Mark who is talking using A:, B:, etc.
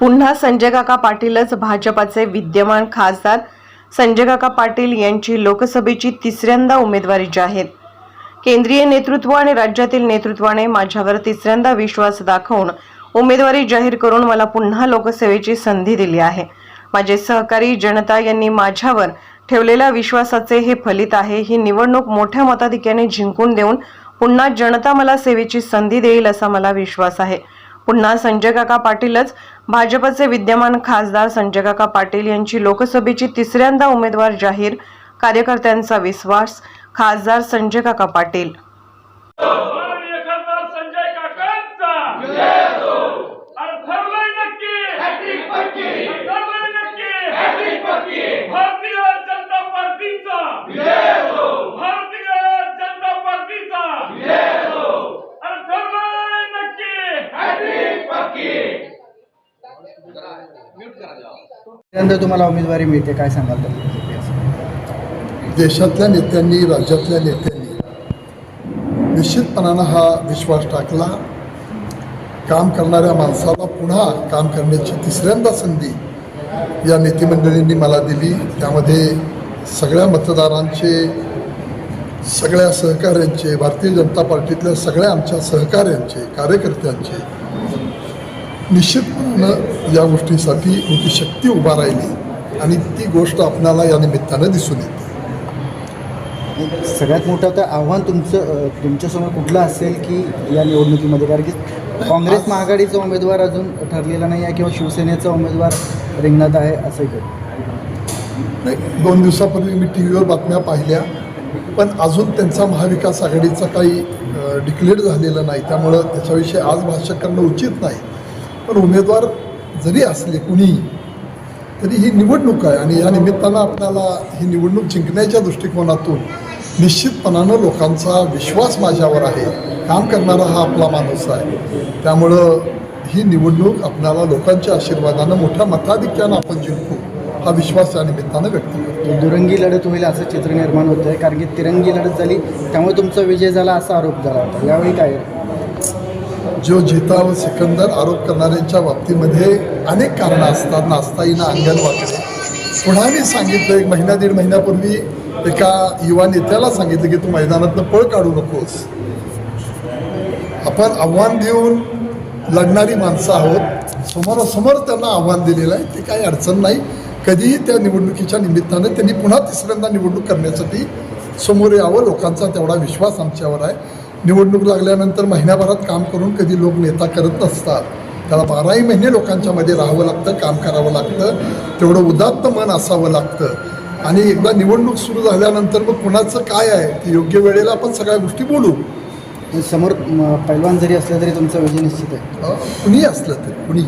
A: पुन्हा संजय काका पाटीलच भाजपाचे विद्यमान खासदार. संजय काका पाटील यांची लोकसभेची तिसऱ्यांदा उमेदवारी जाहीर. केंद्रीय नेतृत्व आणि राज्यातील नेतृत्वाने माझ्यावर तिसऱ्यांदा विश्वास दाखवून उमेदवारी जाहीर करून मला पुन्हा लोकसेवेची संधी दिली आहे. माझे सहकारी जनता यांनी माझ्यावर ठेवलेल्या विश्वासाचे हे फलित आहे. ही निवडणूक मोठ्या मताधिक्याने जिंकून देऊन पुन्हा जनता मला सेवेची संधी देईल असा मला विश्वास आहे. पुन्हा संजय काका पाटीलच. भाजपचे विद्यमान खासदार संजय काका पाटील यांची लोकसभेची तिसऱ्यांदा उमेदवार जाहीर. कार्यकर्त्यांचा विश्वास. खासदार संजय काका पाटील.
B: जनता पार्टीचा संजय काकांचा अरे ठरलंय नक्की ठरलंय नक्की भारतीय जनता पार्टीचा भारतीय जनता पार्टीचा अरे ठरलंय नक्की
C: त्यानंतर तुम्हाला उमेदवारी मिळते काय सांगाल
D: देशातल्या नेत्यांनी राज्यातल्या नेत्यांनी निश्चितपणानं हा विश्वास टाकला. काम करणाऱ्या माणसाला पुन्हा काम करण्याची तिसऱ्यांदा संधी या नेतेमंडळींनी मला दिली. त्यामध्ये सगळ्या मतदारांचे सगळ्या सहकाऱ्यांचे भारतीय जनता पार्टीतल्या सगळ्या आमच्या सहकाऱ्यांचे कार्यकर्त्यांचे निश्चितपणानं या गोष्टीसाठी मोठी शक्ती उभा राहिली आणि ती गोष्ट आपणाला या निमित्तानं दिसून येते.
C: सगळ्यात मोठं तर आव्हान तुमचं तुमच्यासमोर कुठलं असेल की या निवडणुकीमध्ये? कारण की काँग्रेस महाआघाडीचा उमेदवार अजून ठरलेला नाही आहे किंवा शिवसेनेचा उमेदवार रिंगणात आहे असंही काही?
D: नाही दोन दिवसापूर्वी मी टी व्हीवर बातम्या पाहिल्या पण अजून त्यांचा महाविकास आघाडीचा काही डिक्लेअर झालेलं नाही. त्यामुळं त्याच्याविषयी आज भाष्य करणं उचित नाही. पण उमेदवार जरी असले कुणी तरी ही निवडणूक आहे आणि या निमित्तानं आपल्याला ही निवडणूक जिंकण्याच्या दृष्टिकोनातून निश्चितपणानं लोकांचा विश्वास माझ्यावर आहे. काम करणारा हा आपला माणूस आहे. त्यामुळं ही निवडणूक आपल्याला लोकांच्या आशीर्वादानं मोठ्या मताधिक्यानं आपण जिंकू हा विश्वास या निमित्तानं व्यक्त करतो.
C: दुरंगी लढत होईल असं चित्र निर्माण होतं आहे कारण की तिरंगी लढत झाली त्यामुळे तुमचा विजय झाला असा आरोप झाला होता. यावेळी काय?
D: जो जिता व सिकंदर आरोप करणाऱ्यांच्या बाबतीमध्ये अनेक कारणं असतात. नाचता येणं अंगण वाकडे पुन्हा मी सांगितलं एक महिना दीड महिन्यापूर्वी एका युवा नेत्याला सांगितलं की तू मैदानातनं पळ काढू नकोस. आपण आव्हान देऊन लढणारी माणसं आहोत. समोरासमोर त्यांना आव्हान दिलेलं आहे. ते काही अडचण नाही. कधीही त्या निवडणुकीच्या निमित्तानं त्यांनी पुन्हा तिसऱ्यांदा निवडणूक करण्यासाठी समोर यावं. लोकांचा तेवढा विश्वास आमच्यावर आहे. निवडणूक लागल्यानंतर महिन्याभरात काम करून कधी लोक नेता करत नसतात. त्याला बाराही महिने लोकांच्या मध्ये राहावं लागतं काम करावं लागतं. तेवढं उदात्त मन असावं लागतं. आणि एकदा निवडणूक सुरू झाल्यानंतर मग कुणाचं काय आहे? ते योग्य वेळेला आपण सगळ्या गोष्टी बोलू.
C: समोर पैलवान जरी असलं तरी तुमचा विजय निश्चित आहे.
D: कुणी असलं तरी कुणी